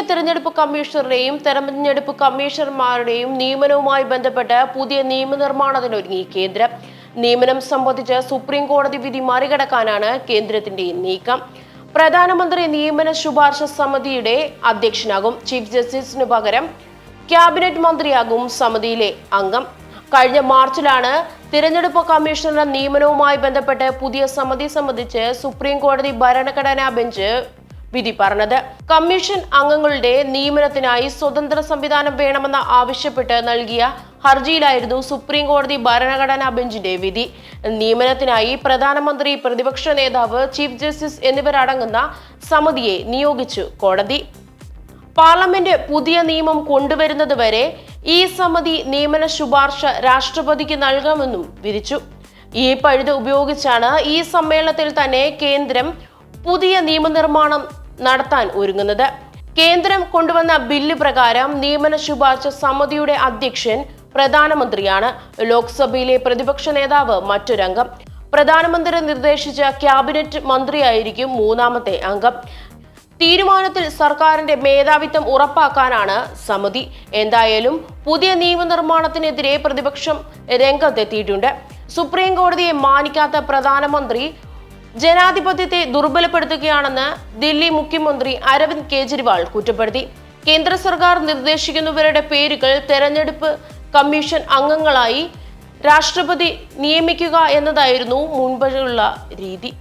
തെരഞ്ഞെടുപ്പ് കമ്മീഷണറുടെയും തെരഞ്ഞെടുപ്പ് കമ്മീഷണർമാരുടെയും നിയമനവുമായി ബന്ധപ്പെട്ട് പുതിയ നിയമനിർമ്മാണത്തിനൊരുങ്ങി കേന്ദ്രം. നിയമനം സംബന്ധിച്ച് സുപ്രീം കോടതി വിധി മറികടക്കാനാണ് കേന്ദ്രത്തിന്റെ നീക്കം. പ്രധാനമന്ത്രി നിയമന ശുപാർശ സമിതിയുടെ അധ്യക്ഷനാകും. ചീഫ് ജസ്റ്റിസിനു പകരം ക്യാബിനറ്റ് മന്ത്രിയാകും സമിതിയിലെ അംഗം. കഴിഞ്ഞ മാർച്ചിലാണ് തിരഞ്ഞെടുപ്പ് കമ്മീഷണറുടെ നിയമനവുമായി ബന്ധപ്പെട്ട് പുതിയ സമിതി സംബന്ധിച്ച് സുപ്രീം കോടതി ഭരണഘടനാ ബെഞ്ച് വിധി പറഞ്ഞത് കമ്മീഷൻ അംഗങ്ങളുടെ നിയമനത്തിനായി സ്വതന്ത്ര സംവിധാനം വേണമെന്ന് ആവശ്യപ്പെട്ട് നൽകിയ ഹർജിയിലായിരുന്നു സുപ്രീം കോടതി ഭരണഘടനാ ബെഞ്ചിന്റെ വിധി. നിയമനത്തിനായി പ്രധാനമന്ത്രി പ്രതിപക്ഷ നേതാവ് ചീഫ് ജസ്റ്റിസ് എന്നിവരടങ്ങുന്ന സമിതിയെ നിയോഗിച്ചു കോടതി. പാർലമെന്റ് പുതിയ നിയമം കൊണ്ടുവരുന്നതുവരെ ഈ സമിതി നിയമന ശുപാർശ രാഷ്ട്രപതിക്ക് നൽകാമെന്നും വിധിച്ചു. ഈ പഴുത് ഉപയോഗിച്ചാണ് ഈ സമ്മേളനത്തിൽ തന്നെ കേന്ദ്രം പുതിയ നിയമനിർമ്മാണം നടത്താൻ ഒരുങ്ങുന്നത്. കേന്ദ്രം കൊണ്ടുവന്ന ബില്ല് പ്രകാരം നിയമന ശുപാർശ സമിതിയുടെ അധ്യക്ഷൻ പ്രധാനമന്ത്രിയാണ്. ലോക്സഭയിലെ പ്രതിപക്ഷ നേതാവ് മറ്റൊരംഗം. പ്രധാനമന്ത്രി നിർദ്ദേശിച്ച ക്യാബിനറ്റ് മന്ത്രിയായിരിക്കും മൂന്നാമത്തെ അംഗം. തീരുമാനത്തിൽ സർക്കാരിന്റെ മേധാവിത്വം ഉറപ്പാക്കാനാണ് സമിതി. എന്തായാലും പുതിയ നിയമനിർമ്മാണത്തിനെതിരെ പ്രതിപക്ഷം രംഗത്തെത്തിയിട്ടുണ്ട്. സുപ്രീം കോടതിയെ മാനിക്കാത്ത പ്രധാനമന്ത്രി ജനാധിപത്യത്തെ ദുർബലപ്പെടുത്തുകയാണെന്ന് ദില്ലി മുഖ്യമന്ത്രി അരവിന്ദ് കെജ്രിവാൾ കുറ്റപ്പെടുത്തി. കേന്ദ്ര സർക്കാർ നിർദ്ദേശിക്കുന്നവരുടെ പേരുകൾ തെരഞ്ഞെടുപ്പ് കമ്മീഷൻ അംഗങ്ങളായി രാഷ്ട്രപതി നിയമിക്കുക എന്നതായിരുന്നു മുൻപുള്ള രീതി.